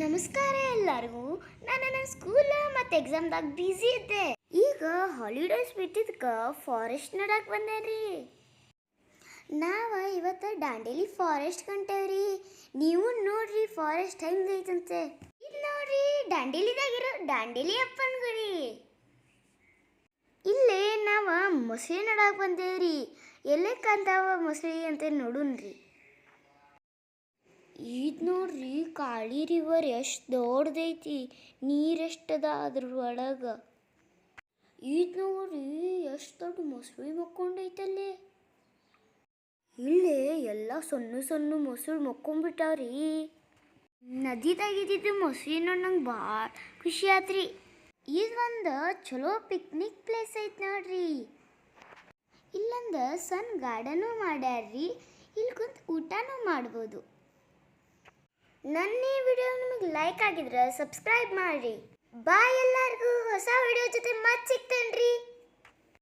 ನಮಸ್ಕಾರ ಎಲ್ಲರಿಗೂ. ನಾನು ನನ್ನ ಸ್ಕೂಲ್ ಮತ್ತು ಎಕ್ಸಾಮ್ದಾಗ ಬ್ಯುಸಿ ಇದ್ದೆ. ಈಗ ಹಾಲಿಡೇಸ್ ಬಿಟ್ಟಿದ್ಕ ಫಾರೆಸ್ಟ್ ನೋಡೋಕೆ ಬಂದೆ ರೀ. ನಾವು ಇವತ್ತು ದಾಂಡೇಲಿ ಫಾರೆಸ್ಟ್ ಕಂಟೇವ್ರಿ ನೀವು ನೋಡ್ರಿ ಫಾರೆಸ್ಟ್ ಹೆಂಗೈತಂತೆ ಇದು ನೋಡ್ರಿ ದಾಂಡೇಲಿದಾಗಿರೋ ದಾಂಡೇಲಿ ಅಪ್ಪನ ಗುರಿ ಇಲ್ಲೇ ನಾವ ಮೊಸಳಿ ನೋಡಕ್ಕೆ ಬಂದೇವ್ರಿ. ಎಲ್ಲೇ ಕಾಂತಾವ ಮೊಸಳಿ ಅಂತ ನೋಡುನ್ರಿ. ಇದು ನೋಡ್ರಿ ಕಾಳಿ ರಿವರ್ ಎಷ್ಟು ದೊಡ್ಡದೈತಿ ನೀರೆಷ್ಟದ ಅದ್ರ ಒಳಗೆ. ಇದು ನೋಡ್ರಿ ಎಷ್ಟು ದೊಡ್ಡ ಮೊಸಳಿ ಮಕ್ಕೊಂಡೈತಲ್ಲಿ. ಇಲ್ಲೇ ಎಲ್ಲ ಸಣ್ಣ ಸಣ್ಣ ಮೊಸಳು ಮಕ್ಕೊಂಡ್ಬಿಟ್ಟಾವ್ರಿ ನದಿದಾಗಿದ್ದಿದ್ದು ಮೊಸಳಿ ನೋಡಿ ನಂಗೆ ಭಾಳ ಖುಷಿ ಆತ್ರಿ. ಇದು ಒಂದು ಚಲೋ ಪಿಕ್ನಿಕ್ ಪ್ಲೇಸ್ ಐತೆ ನೋಡ್ರಿ. ಇಲ್ಲೊಂದು ಸಣ್ಣ ಗಾರ್ಡನು ಮಾಡ್ಯಾರ್ರಿ, ಇಲ್ಲಿ ಕುಂತು ಊಟನೂ ಮಾಡ್ಬೋದು. ನನ್ನ ಈ ವಿಡಿಯೋ ನಿಮಗೆ ಲೈಕ್ ಆಗಿದ್ರೆ ಸಬ್ಸ್ಕ್ರೈಬ್ ಮಾಡಿ ಬಾಯ್ ಎಲ್ಲರಿಗೂ, ಹೊಸ ವಿಡಿಯೋ ಜೊತೆ ಮತ್ತೆ ಸಿಗ್ತೇನ್ರಿ.